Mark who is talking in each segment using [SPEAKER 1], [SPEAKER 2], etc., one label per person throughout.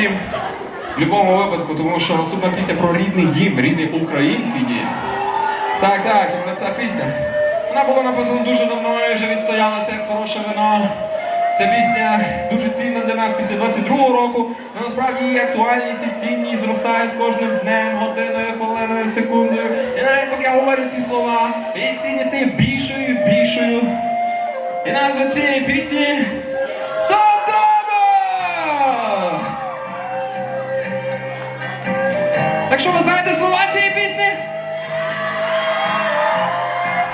[SPEAKER 1] всім в будь-якому випадку, тому що наступна пісня про рідний дім, рідний український дім. Так, так, іменно ця пісня. Вона була написана дуже давно і вже відстоялася як хороше вино. Ця пісня дуже цінна для нас після 22-го року, але насправді її актуальність і цінність зростає з кожним днем, годиною, хвилиною, секундою. І навіть поки я говорю ці слова, її цінність стає більшою і більшою. І назва цієї пісні Так що ви знаєте слова цієї пісні?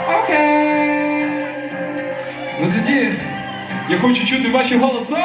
[SPEAKER 1] Окей. Ну тоді я хочу чути ваші голоси.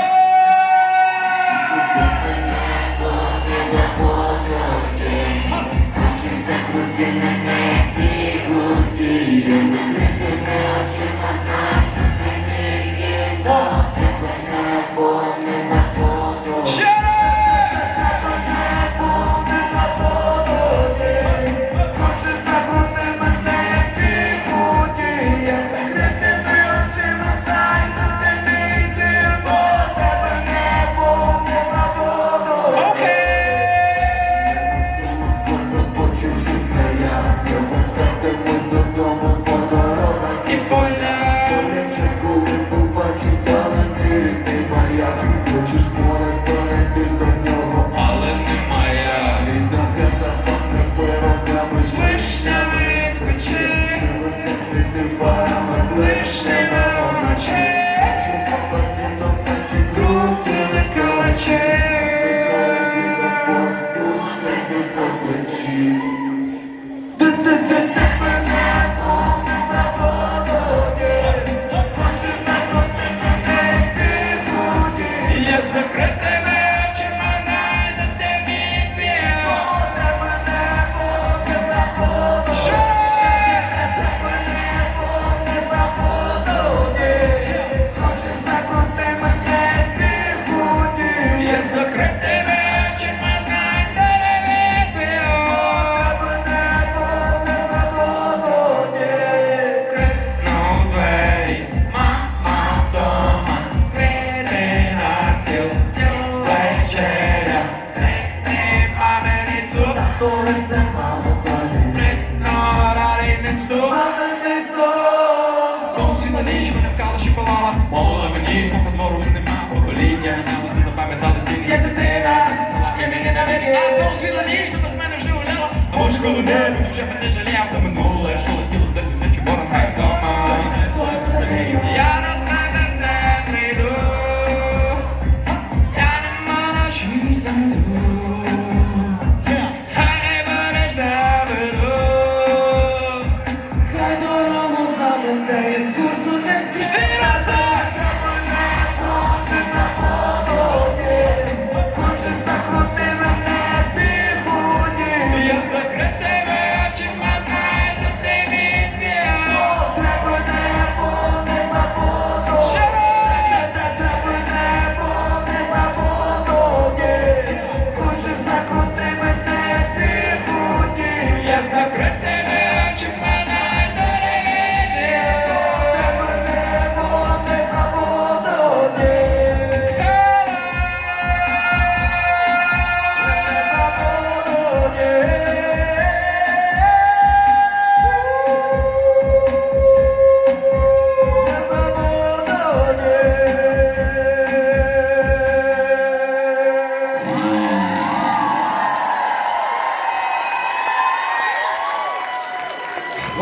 [SPEAKER 1] Суп, спритно раліницю. Сконці на ніч мене вкала ще палала, мовила мені, по двору вже нема покоління, мінялося, запам'ятали стіл. Я дитина, я мені на вірі, а сконці на ніч, без мене вже гуляла. А може коли не, вже мене жалів за минуле, що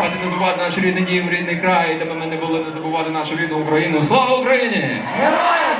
[SPEAKER 1] Давайте не забувати наш рідний дім, рідний край, де б ми не були, не забувати нашу рідну Україну. Слава Україні!
[SPEAKER 2] Героям